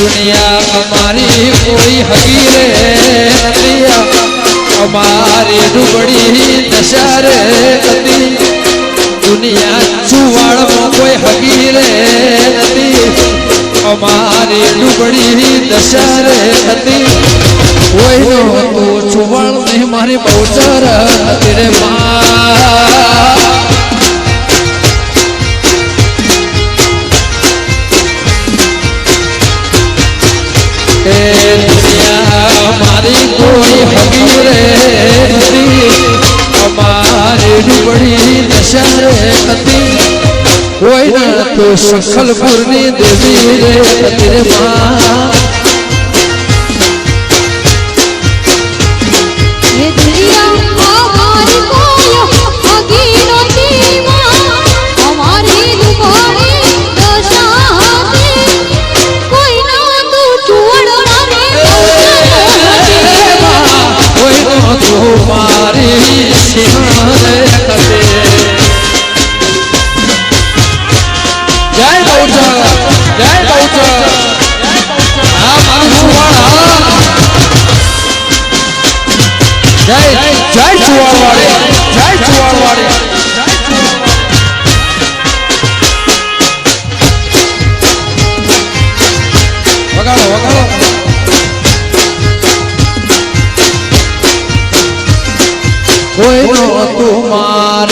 દુનિયા અમારી કોઈ હગીરે નથી અમારી ડુબડી દશારે હતી. દુનિયા ચુવાળમાં કોઈ હકી હગીરે હતી. અમારી ડુબડી દશારે હતી. કોઈનો હતો ચુવાળ નહીં, મારી બહુ ચાર હતી રે મા એ દુનિયા, મારી કોઈ હગી રે નથી. અમારી ડુબડી રે ના તો સખલપુરની દેવી રે હતી માં સિંહરે કતે જય બહુચર જય સુવાળ જય જય ચુવાળવાડી তোমার